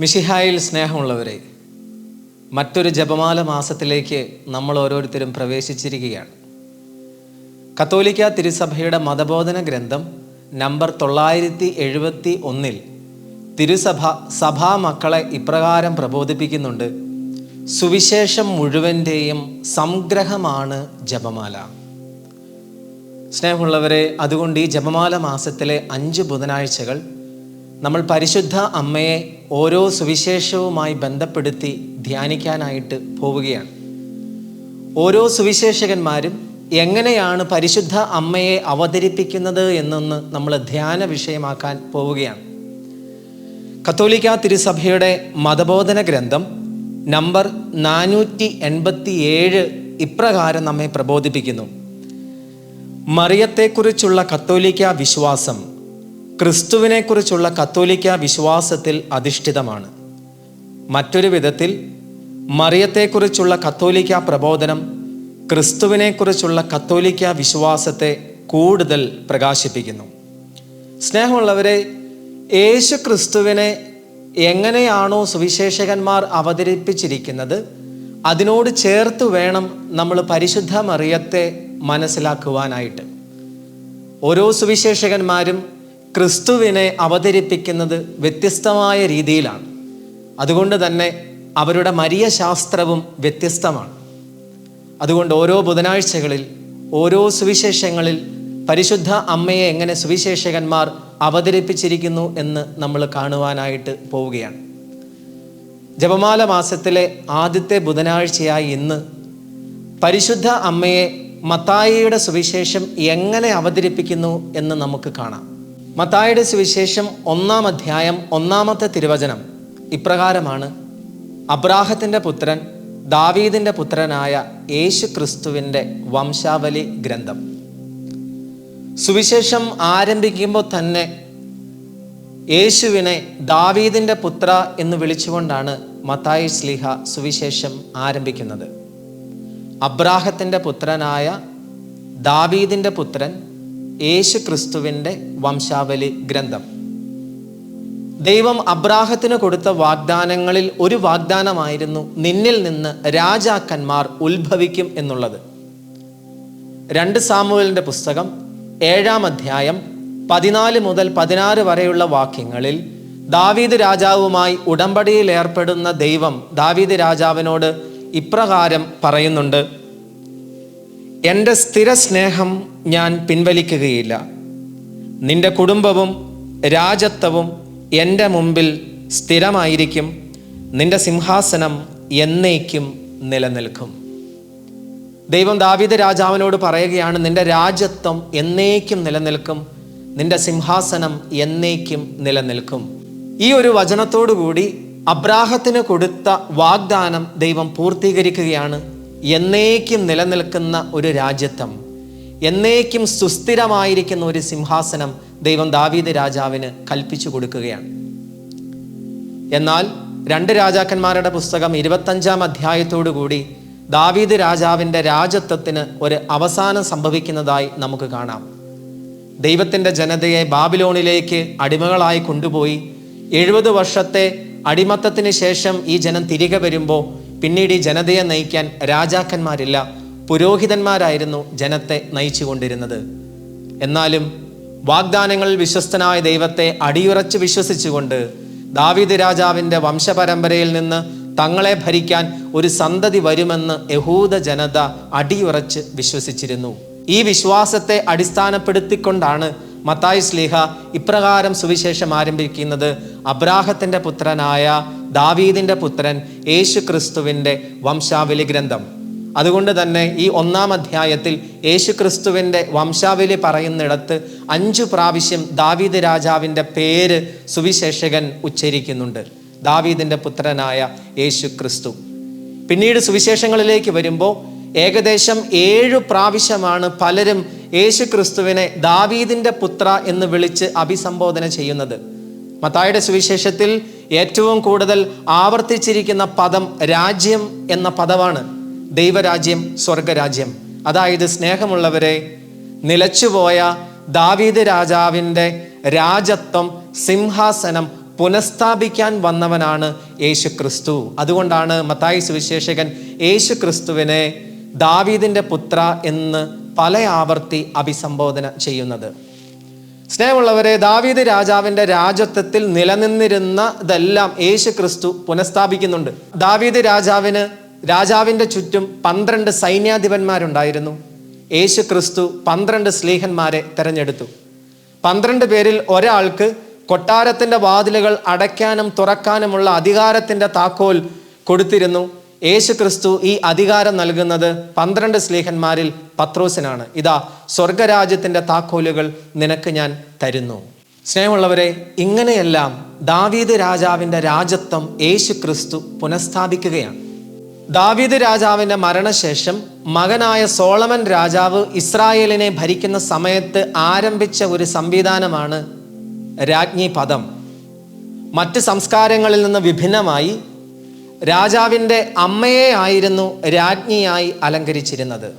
മിഷിഹായിൽ സ്നേഹമുള്ളവരെ മറ്റൊരു ജപമാല മാസത്തിലേക്ക് നമ്മൾ ഓരോരുത്തരും പ്രവേശിച്ചിരിക്കുകയാണ്. കത്തോലിക്ക തിരുസഭയുടെ മതബോധന ഗ്രന്ഥം നമ്പർ തൊള്ളായിരത്തി എഴുപത്തി ഒന്നിൽ തിരുസഭ സഭാ മക്കളെ ഇപ്രകാരം പ്രബോധിപ്പിക്കുന്നുണ്ട്. സുവിശേഷം മുഴുവന്റെയും സംഗ്രഹമാണ് ജപമാല. സ്നേഹമുള്ളവരെ അതുകൊണ്ട് ഈ ജപമാല മാസത്തിലെ അഞ്ച് ബുധനാഴ്ചകൾ നമ്മൾ പരിശുദ്ധ അമ്മയെ ഓരോ സുവിശേഷവുമായി ബന്ധപ്പെടുത്തി ധ്യാനിക്കാനായിട്ട് പോവുകയാണ്. ഓരോ സുവിശേഷകന്മാരും എങ്ങനെയാണ് പരിശുദ്ധ അമ്മയെ അവതരിപ്പിക്കുന്നത് എന്നൊന്ന് നമ്മൾ ധ്യാന വിഷയമാക്കാൻ പോവുകയാണ്. കത്തോലിക്ക തിരുസഭയുടെ മതബോധന ഗ്രന്ഥം നമ്പർ നാനൂറ്റി എൺപത്തി ഏഴ് ഇപ്രകാരം നമ്മെ പ്രബോധിപ്പിക്കുന്നു. മറിയത്തെക്കുറിച്ചുള്ള കത്തോലിക്ക വിശ്വാസം ക്രിസ്തുവിനെക്കുറിച്ചുള്ള കത്തോലിക്ക വിശ്വാസത്തിൽ അധിഷ്ഠിതമാണ്. മറ്റൊരു വിധത്തിൽ മറിയത്തെക്കുറിച്ചുള്ള കത്തോലിക്ക പ്രബോധനം ക്രിസ്തുവിനെക്കുറിച്ചുള്ള കത്തോലിക്ക വിശ്വാസത്തെ കൂടുതൽ പ്രകാശിപ്പിക്കുന്നു. സ്നേഹമുള്ളവരെ യേശു ക്രിസ്തുവിനെ എങ്ങനെയാണോ സുവിശേഷകന്മാർ അവതരിപ്പിച്ചിരിക്കുന്നത് അതിനോട് ചേർത്ത് വേണം നമ്മൾ പരിശുദ്ധ മറിയത്തെ മനസ്സിലാക്കുവാനായിട്ട്. ഓരോ സുവിശേഷകന്മാരും ക്രിസ്തുവിനെ അവതരിപ്പിക്കുന്നത് വ്യത്യസ്തമായ രീതിയിലാണ്. അതുകൊണ്ട് തന്നെ അവരുടെ മരിയ ശാസ്ത്രവും വ്യത്യസ്തമാണ്. അതുകൊണ്ട് ഓരോ ബുധനാഴ്ചകളിൽ ഓരോ സുവിശേഷങ്ങളിൽ പരിശുദ്ധ അമ്മയെ എങ്ങനെ സുവിശേഷകന്മാർ അവതരിപ്പിച്ചിരിക്കുന്നു എന്ന് നമ്മൾ കാണുവാനായിട്ട് പോവുകയാണ്. ജപമാല മാസത്തിലെ ആദ്യത്തെ ബുധനാഴ്ചയായി ഇന്ന് പരിശുദ്ധ അമ്മയെ മത്തായിയുടെ സുവിശേഷം എങ്ങനെ അവതരിപ്പിക്കുന്നു എന്ന് നമുക്ക് കാണാം. മത്തായിയുടെ സുവിശേഷം ഒന്നാം അധ്യായം ഒന്നാമത്തെ തിരുവചനം. ഇപ്രകാരമാണ്. അബ്രാഹത്തിന്റെ പുത്രൻ ദാവീദിന്റെ പുത്രനായ യേശു ക്രിസ്തുവിന്റെ വംശാവലി ഗ്രന്ഥം. സുവിശേഷം ആരംഭിക്കുമ്പോൾ തന്നെ യേശുവിനെ ദാവീദിന്റെ പുത്ര എന്ന് വിളിച്ചുകൊണ്ടാണ് മത്തായി സ്ലിഹ സുവിശേഷം ആരംഭിക്കുന്നത്. അബ്രാഹത്തിന്റെ പുത്രനായ ദാവീദിന്റെ പുത്രൻ യേശു ക്രിസ്തുവിന്റെ വംശാവലി ഗ്രന്ഥം. ദൈവം അബ്രാഹത്തിന് കൊടുത്ത വാഗ്ദാനങ്ങളിൽ ഒരു വാഗ്ദാനമായിരുന്നു നിന്നിൽ നിന്ന് രാജാക്കന്മാർ ഉത്ഭവിക്കും എന്നുള്ളത്. രണ്ട് സാമുവലിന്റെ പുസ്തകം ഏഴാം അധ്യായം പതിനാല് മുതൽ പതിനാറ് വരെയുള്ള വാക്യങ്ങളിൽ ദാവീദ് രാജാവുമായി ഉടമ്പടിയിൽ ഏർപ്പെടുന്ന ദൈവം ദാവീദ് രാജാവിനോട് ഇപ്രകാരം പറയുന്നുണ്ട് എന്റെ സ്ഥിര സ്നേഹം ഞാൻ പിൻവലിക്കുകയില്ല. നിന്റെ കുടുംബവും രാജത്വവും എന്റെ മുമ്പിൽ സ്ഥിരമായിരിക്കും. നിന്റെ സിംഹാസനം എന്നേക്കും നിലനിൽക്കും. ദൈവം ദാവിദ രാജാവിനോട് പറയുകയാണ് നിന്റെ രാജ്യത്വം എന്നേക്കും നിലനിൽക്കും. നിന്റെ സിംഹാസനം എന്നേക്കും നിലനിൽക്കും. ഈ ഒരു വചനത്തോടു കൂടി അബ്രാഹത്തിന് കൊടുത്ത വാഗ്ദാനം ദൈവം പൂർത്തീകരിക്കുകയാണ്. എന്നേക്കും നിലനിൽക്കുന്ന ഒരു രാജ്യത്വം എന്നേക്കും സുസ്ഥിരമായിരിക്കുന്ന ഒരു സിംഹാസനം ദൈവം ദാവീദ് രാജാവിന് കൽപ്പിച്ചു കൊടുക്കുകയാണ്. എന്നാൽ രണ്ട് രാജാക്കന്മാരുടെ പുസ്തകം ഇരുപത്തഞ്ചാം അധ്യായത്തോടു കൂടി ദാവീദ് രാജാവിന്റെ രാജത്വത്തിന് ഒരു അവസാനം സംഭവിക്കുന്നതായി നമുക്ക് കാണാം. ദൈവത്തിന്റെ ജനതയെ ബാബിലോണിലേക്ക് അടിമകളായി കൊണ്ടുപോയി എഴുപത് വർഷത്തെ അടിമത്തത്തിന് ശേഷം ഈ ജനം തിരികെ വരുമ്പോൾ പിന്നീട് ഈ ജനതയെ നയിക്കാൻ രാജാക്കന്മാരില്ല പുരോഹിതന്മാരായിരുന്നു ജനത്തെ നയിച്ചുകൊണ്ടിരുന്നത്. എന്നാലും വാഗ്ദാനങ്ങളിൽ വിശ്വസ്തനായ ദൈവത്തെ അടിയുറച്ച് വിശ്വസിച്ചുകൊണ്ട് ദാവിദ് രാജാവിന്റെ വംശപരമ്പരയിൽ നിന്ന് തങ്ങളെ ഭരിക്കാൻ ഒരു സന്തതി വരുമെന്ന് യഹൂദ ജനത അടിയുറച്ച് വിശ്വസിച്ചിരുന്നു. ഈ വിശ്വാസത്തെ അടിസ്ഥാനപ്പെടുത്തിക്കൊണ്ടാണ് മത്തായി സ്ലീഹ ഇപ്രകാരം സുവിശേഷം ആരംഭിക്കുന്നത്. അബ്രാഹത്തിന്റെ പുത്രനായ ദാവീദിന്റെ പുത്രൻ യേശു ക്രിസ്തുവിന്റെ വംശാവലി ഗ്രന്ഥം അതുകൊണ്ട് തന്നെ ഈ ഒന്നാം അധ്യായത്തിൽ യേശു ക്രിസ്തുവിന്റെ വംശാവലി പറയുന്നിടത്ത് അഞ്ചു പ്രാവശ്യം ദാവീദ് രാജാവിന്റെ പേര് സുവിശേഷകൻ ഉച്ചരിക്കുന്നുണ്ട്. ദാവീദിന്റെ പുത്രനായ യേശു ക്രിസ്തു പിന്നീട് സുവിശേഷങ്ങളിലേക്ക് വരുമ്പോൾ ഏകദേശം ഏഴു പ്രാവശ്യമാണ് പലരും യേശു ക്രിസ്തുവിനെ ദാവീദിന്റെ പുത്ര എന്ന് വിളിച്ച് അഭിസംബോധന ചെയ്യുന്നത്. മത്തായുടെ സുവിശേഷത്തിൽ ഏറ്റവും കൂടുതൽ ആവർത്തിച്ചിരിക്കുന്ന പദം രാജ്യം എന്ന പദമാണ്. ദൈവരാജ്യം സ്വർഗരാജ്യം. അതായത് സ്നേഹമുള്ളവരെ നിലച്ചുപോയ ദാവീദ് രാജാവിന്റെ രാജത്വം സിംഹാസനം പുനഃസ്ഥാപിക്കാൻ വന്നവനാണ് യേശു ക്രിസ്തു അതുകൊണ്ടാണ് മത്തായി സുവിശേഷകൻ യേശു ക്രിസ്തുവിനെ ദാവീദിന്റെ പുത്ര എന്ന് പല ആവർത്തി അഭിസംബോധന ചെയ്യുന്നത്. സ്നേഹമുള്ളവരെ ദാവീദ് രാജാവിന്റെ രാജത്വത്തിൽ നിലനിന്നിരുന്നതെല്ലാം യേശു ക്രിസ്തു പുനഃസ്ഥാപിക്കുന്നുണ്ട്. ദാവീദ് രാജാവിന് രാജാവിന്റെ ചുറ്റും പന്ത്രണ്ട് സൈന്യാധിപന്മാരുണ്ടായിരുന്നു. യേശു ക്രിസ്തു പന്ത്രണ്ട് സ്ലീഹന്മാരെ തെരഞ്ഞെടുത്തു. പന്ത്രണ്ട് പേരിൽ ഒരാൾക്ക് കൊട്ടാരത്തിന്റെ വാതിലുകൾ അടയ്ക്കാനും തുറക്കാനുമുള്ള അധികാരത്തിന്റെ താക്കോൽ കൊടുത്തിരുന്നു. യേശു ക്രിസ്തു ഈ അധികാരം നൽകുന്നത് പന്ത്രണ്ട് സ്നേഹന്മാരിൽ പത്രോസിനാണ്. ഇതാ സ്വർഗരാജ്യത്തിന്റെ താക്കോലുകൾ നിനക്ക് ഞാൻ തരുന്നു. സ്നേഹമുള്ളവരെ ഇങ്ങനെയെല്ലാം ദാവീദ് രാജാവിന്റെ രാജത്വം യേശു ക്രിസ്തു പുനഃസ്ഥാപിക്കുകയാണ്. ദാവീദ് രാജാവിന്റെ മരണശേഷം മകനായ സോളമൻ രാജാവ് ഇസ്രായേലിനെ ഭരിക്കുന്ന സമയത്ത് ആരംഭിച്ച ഒരു സംവിധാനമാണ് രാജ്ഞി പദം മറ്റ് സംസ്കാരങ്ങളിൽ നിന്ന് വിഭിന്നമായി രാജാവിന്റെ അമ്മയെ ആയിരുന്നു രാജ്ഞിയായി അലങ്കരിച്ചിരുന്നത്.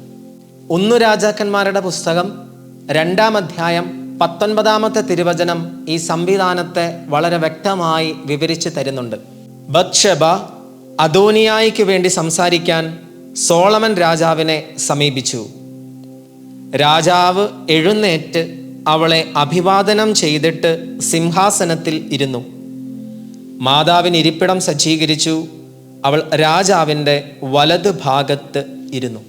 ഒന്നു രാജാക്കന്മാരുടെ പുസ്തകം രണ്ടാം അധ്യായം പത്തൊൻപതാമത്തെ തിരുവചനം ഈ സംവിധാനത്തെ വളരെ വ്യക്തമായി വിവരിച്ചു തരുന്നുണ്ട്. ബത്ഷബ അദോനിയായിക്ക് വേണ്ടി സംസാരിക്കാൻ സോളമൻ രാജാവിനെ സമീപിച്ചു. രാജാവ് എഴുന്നേറ്റ് അവളെ അഭിവാദനം ചെയ്തിട്ട് സിംഹാസനത്തിൽ ഇരുന്നു. മാതാവിന് ഇരിപ്പിടം സജ്ജീകരിച്ചു. അവൾ രാജാവിന്റെ വലത് ഭാഗത്ത് ഇരുന്നു.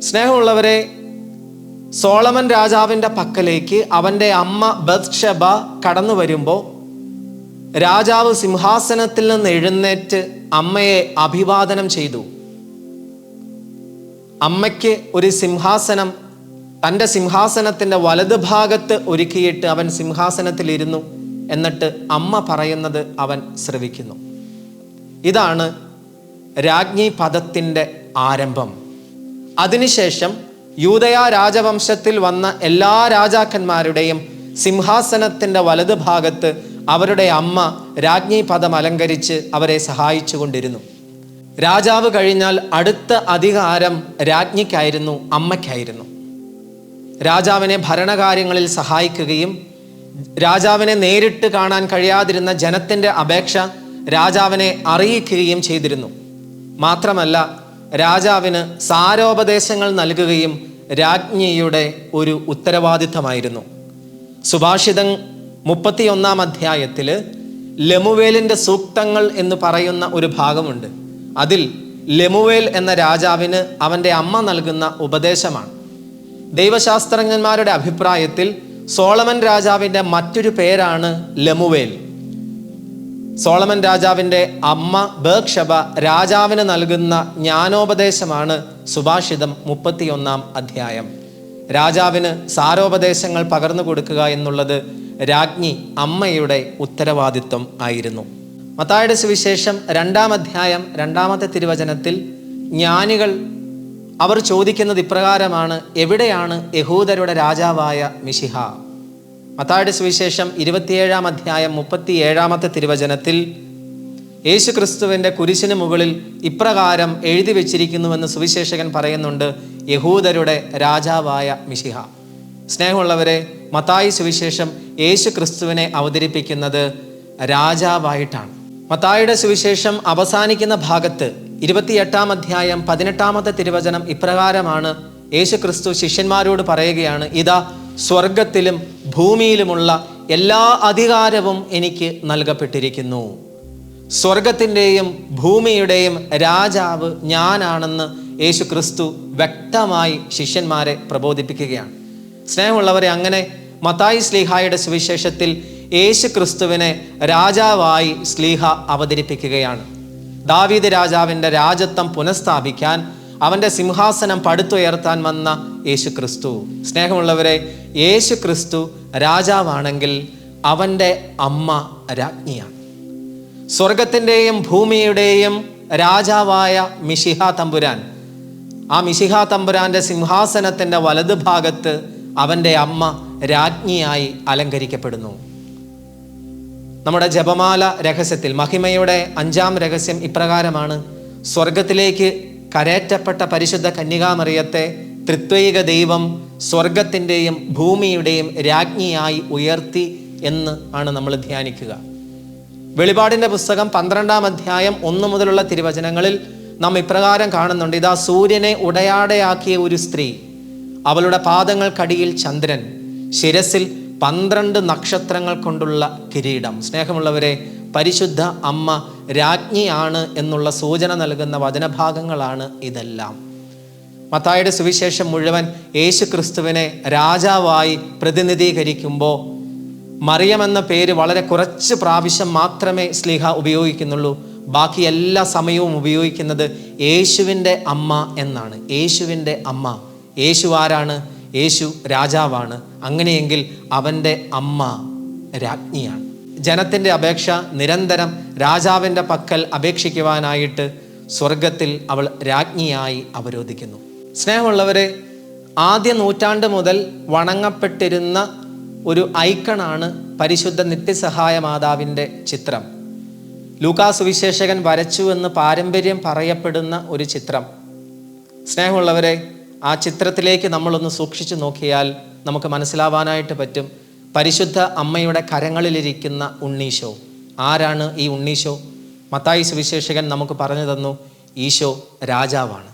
സ്നേഹമുള്ളവരെ സോളമൻ രാജാവിന്റെ പക്കലേക്ക് അവന്റെ അമ്മ ബത്ഷബ കടന്നു വരുമ്പോൾ രാജാവ് സിംഹാസനത്തിൽ നിന്ന് എഴുന്നേറ്റ് അമ്മയെ അഭിവാദനം ചെയ്തു. അമ്മയ്ക്ക് ഒരു സിംഹാസനം തന്റെ സിംഹാസനത്തിന്റെ വലത് ഭാഗത്ത് ഒരുക്കിയിട്ട് അവൻ സിംഹാസനത്തിലിരുന്നു എന്നിട്ട് അമ്മ പറയുന്നത് അവൻ ശ്രവിക്കുന്നു. ഇതാണ് രാജ്ഞി പദത്തിന്റെ ആരംഭം. അതിനുശേഷം യൂതയ രാജവംശത്തിൽ വന്ന എല്ലാ രാജാക്കന്മാരുടെയും സിംഹാസനത്തിന്റെ വലത് ഭാഗത്ത് അവരുടെ അമ്മ രാജ്ഞി പദം അലങ്കരിച്ച് അവരെ സഹായിച്ചുകൊണ്ടിരുന്നു. രാജാവ് കഴിഞ്ഞാൽ അടുത്ത അധികാരം രാജ്ഞിക്കായിരുന്നു അമ്മയ്ക്കായിരുന്നു. രാജാവിനെ ഭരണകാര്യങ്ങളിൽ സഹായിക്കുകയും രാജാവിനെ നേരിട്ട് കാണാൻ കഴിയാതിരുന്ന ജനത്തിന്റെ അപേക്ഷ രാജാവിനെ അറിയിക്കുകയും ചെയ്തിരുന്നു. മാത്രമല്ല രാജാവിന് സാരോപദേശങ്ങൾ നൽകുകയും രാജ്ഞിയുടെ ഒരു ഉത്തരവാദിത്തമായിരുന്നു. സുഭാഷിതം മുപ്പത്തിയൊന്നാം അധ്യായത്തിൽ ലെമുവേലിന്റെ സൂക്തങ്ങൾ എന്ന് പറയുന്ന ഒരു ഭാഗമുണ്ട്. അതിൽ ലെമുവേൽ എന്ന രാജാവിന് അവന്റെ അമ്മ നൽകുന്ന ഉപദേശമാണ്. ദൈവശാസ്ത്രജ്ഞന്മാരുടെ അഭിപ്രായത്തിൽ സോളമൻ രാജാവിന്റെ മറ്റൊരു പേരാണ് ലെമുവേൽ. സോളമൻ രാജാവിന്റെ അമ്മ ബേക്ഷബ രാജാവിന് നൽകുന്ന ജ്ഞാനോപദേശമാണ് സുഭാഷിതം മുപ്പത്തിയൊന്നാം അധ്യായം. രാജാവിന് സാരോപദേശങ്ങൾ പകർന്നു കൊടുക്കുക എന്നുള്ളത് രാജ്ഞി അമ്മയുടെ ഉത്തരവാദിത്വം ആയിരുന്നു. മത്തായുടെ സുവിശേഷം രണ്ടാം അധ്യായം രണ്ടാമത്തെ തിരുവചനത്തിൽ ജ്ഞാനികൾ അവർ ചോദിക്കുന്നത് ഇപ്രകാരമാണ് എവിടെയാണ് യഹൂദരുടെ രാജാവായ മിശിഹ? മത്തായുടെ സുവിശേഷം ഇരുപത്തിയേഴാം അധ്യായം മുപ്പത്തിയേഴാമത്തെ തിരുവചനത്തിൽ യേശു ക്രിസ്തുവിന്റെ കുരിശിന് മുകളിൽ ഇപ്രകാരം എഴുതി വെച്ചിരിക്കുന്നുവെന്ന് സുവിശേഷകൻ പറയുന്നുണ്ട് യഹൂദരുടെ രാജാവായ മിശിഹ. സ്നേഹമുള്ളവരെ മത്തായി സുവിശേഷം യേശു ക്രിസ്തുവിനെ അവതരിപ്പിക്കുന്നത് രാജാവായിട്ടാണ്. മത്തായിയുടെ സുവിശേഷം അവസാനിക്കുന്ന ഭാഗത്ത് ഇരുപത്തിയെട്ടാം അധ്യായം പതിനെട്ടാമത്തെ തിരുവചനം ഇപ്രകാരമാണ് യേശു ക്രിസ്തു ശിഷ്യന്മാരോട് പറയുകയാണ് ഇതാ സ്വർഗത്തിലും ഭൂമിയിലുമുള്ള എല്ലാ അധികാരവും എനിക്ക് നൽകപ്പെട്ടിരിക്കുന്നു. സ്വർഗത്തിന്റെയും ഭൂമിയുടെയും രാജാവ് ഞാനാണെന്ന് യേശു ക്രിസ്തു വ്യക്തമായി ശിഷ്യന്മാരെ പ്രബോധിപ്പിക്കുകയാണ്. സ്നേഹമുള്ളവരെ അങ്ങനെ മത്തായി സ്ലീഹായുടെ സുവിശേഷത്തിൽ യേശു ക്രിസ്തുവിനെ രാജാവായി സ്ലീഹ അവതരിപ്പിക്കുകയാണ്. ദാവീദ് രാജാവിന്റെ രാജത്വം പുനഃസ്ഥാപിക്കാൻ അവന്റെ സിംഹാസനം പടുത്തുയർത്താൻ വന്ന യേശു ക്രിസ്തു സ്നേഹമുള്ളവരെ യേശു ക്രിസ്തു രാജാവാണെങ്കിൽ അവന്റെ അമ്മ രാജ്ഞിയാണ്. സ്വർഗത്തിന്റെയും ഭൂമിയുടെയും രാജാവായ മിഷിഹ തമ്പുരാൻ. ആ മിഷിഹ തമ്പുരാന്റെ സിംഹാസനത്തിന്റെ വലത് ഭാഗത്ത് അവന്റെ അമ്മ രാജ്ഞിയായി അലങ്കരിക്കപ്പെടുന്നു. നമ്മുടെ ജപമാല രഹസ്യത്തിൽ മഹിമയുടെ അഞ്ചാം രഹസ്യം ഇപ്രകാരമാണ് സ്വർഗത്തിലേക്ക് കരേറ്റപ്പെട്ട പരിശുദ്ധ കന്യകാമറിയത്തെ ത്രിത്വൈക ദൈവം സ്വർഗത്തിന്റെയും ഭൂമിയുടെയും രാജ്ഞിയായി ഉയർത്തി എന്ന് ആണ് നമ്മൾ ധ്യാനിക്കുക. വെളിപാടിന്റെ പുസ്തകം പന്ത്രണ്ടാം അധ്യായം ഒന്ന് മുതലുള്ള തിരുവചനങ്ങളിൽ നാം ഇപ്രകാരം കാണുന്നുണ്ട്. ഇതാ സൂര്യനെ ഉടയാടയാക്കിയ ഒരു സ്ത്രീ അവളുടെ പാദങ്ങൾക്കടിയിൽ ചന്ദ്രൻ ശിരസിൽ പന്ത്രണ്ട് നക്ഷത്രങ്ങൾ കൊണ്ടുള്ള കിരീടം. സ്നേഹമുള്ളവരെ പരിശുദ്ധ അമ്മ രാജ്ഞിയാണ് എന്നുള്ള സൂചന നൽകുന്ന വചനഭാഗങ്ങളാണ് ഇതെല്ലാം. മത്തായുടെ സുവിശേഷം മുഴുവൻ യേശു ക്രിസ്തുവിനെ രാജാവായി പ്രതിനിധീകരിക്കുമ്പോൾ മറിയമെന്ന പേര് വളരെ കുറച്ച് പ്രാവശ്യം മാത്രമേ സ്ലിഹ ഉപയോഗിക്കുന്നുള്ളൂ. ബാക്കി എല്ലാ സമയവും ഉപയോഗിക്കുന്നത് യേശുവിന്റെ അമ്മ എന്നാണ്. യേശുവിന്റെ അമ്മ. യേശു ആരാണ്? യേശു രാജാവാണ്. അങ്ങനെയെങ്കിൽ അവന്റെ അമ്മ രാജ്ഞിയാണ്. ജനത്തിന്റെ അപേക്ഷ നിരന്തരം രാജാവിന്റെ പക്കൽ അപേക്ഷിക്കുവാനായിട്ട് സ്വർഗത്തിൽ അവൾ രാജ്ഞിയായി അവരോധിക്കുന്നു. സ്നേഹമുള്ളവരെ ആദ്യ നൂറ്റാണ്ട് മുതൽ വണങ്ങപ്പെട്ടിരുന്ന ഒരു ഐക്കണാണ് പരിശുദ്ധ നിത്യസഹായ മാതാവിന്റെ ചിത്രം. ലൂക്കാ സുവിശേഷകൻ വരച്ചു എന്ന് പാരമ്പര്യം പറയപ്പെടുന്ന ഒരു ചിത്രം. സ്നേഹമുള്ളവരെ ആ ചിത്രത്തിലേക്ക് നമ്മളൊന്ന് സൂക്ഷിച്ചു നോക്കിയാൽ നമുക്ക് മനസ്സിലാവാനായിട്ട് പറ്റും പരിശുദ്ധ അമ്മയുടെ കരങ്ങളിലിരിക്കുന്ന ഉണ്ണീശോ. ആരാണ് ഈ ഉണ്ണീശോ? മത്തായി സുവിശേഷകൻ നമുക്ക് പറഞ്ഞു തന്നു ഈശോ രാജാവാണ്.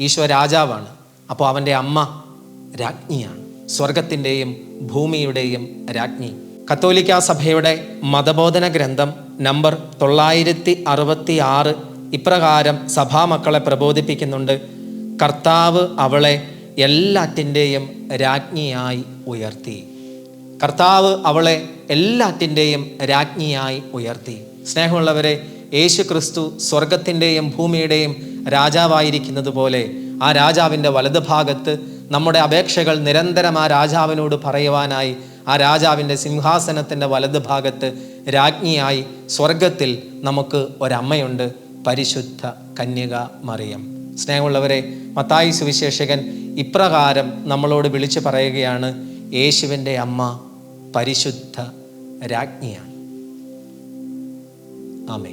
ഈശോ രാജാവാണ്. അപ്പോൾ അവന്റെ അമ്മ രാജ്ഞിയാണ്. സ്വർഗത്തിന്റെയും ഭൂമിയുടെയും രാജ്ഞി. കത്തോലിക്ക സഭയുടെ മതബോധന ഗ്രന്ഥം നമ്പർ തൊള്ളായിരത്തി അറുപത്തി ആറ് ഇപ്രകാരം സഭാമക്കളെ പ്രബോധിപ്പിക്കുന്നുണ്ട്. കർത്താവ് അവളെ എല്ലാറ്റിന്റെയും രാജ്ഞിയായി ഉയർത്തി. കർത്താവ് അവളെ എല്ലാറ്റിന്റെയും രാജ്ഞിയായി ഉയർത്തി. സ്നേഹമുള്ളവരെ യേശു ക്രിസ്തു സ്വർഗത്തിന്റെയും ഭൂമിയുടെയും രാജാവായിരിക്കുന്നത് പോലെ ആ രാജാവിന്റെ വലതുഭാഗത്ത് നമ്മുടെ അപേക്ഷകൾ നിരന്തരം ആ രാജാവിനോട് പറയുവാനായി ആ രാജാവിന്റെ സിംഹാസനത്തിന്റെ വലതുഭാഗത്ത് രാജ്ഞിയായി സ്വർഗത്തിൽ നമുക്ക് ഒരമ്മയുണ്ട് പരിശുദ്ധ കന്യക മറിയം. സ്നേഹമുള്ളവരെ മത്തായി സുവിശേഷകൻ ഇപ്രകാരം നമ്മളോട് വിളിച്ചു പറയുകയാണ് യേശുവിന്റെ അമ്മ പരിശുദ്ധ രാജ്ഞിയാണ് ആമേ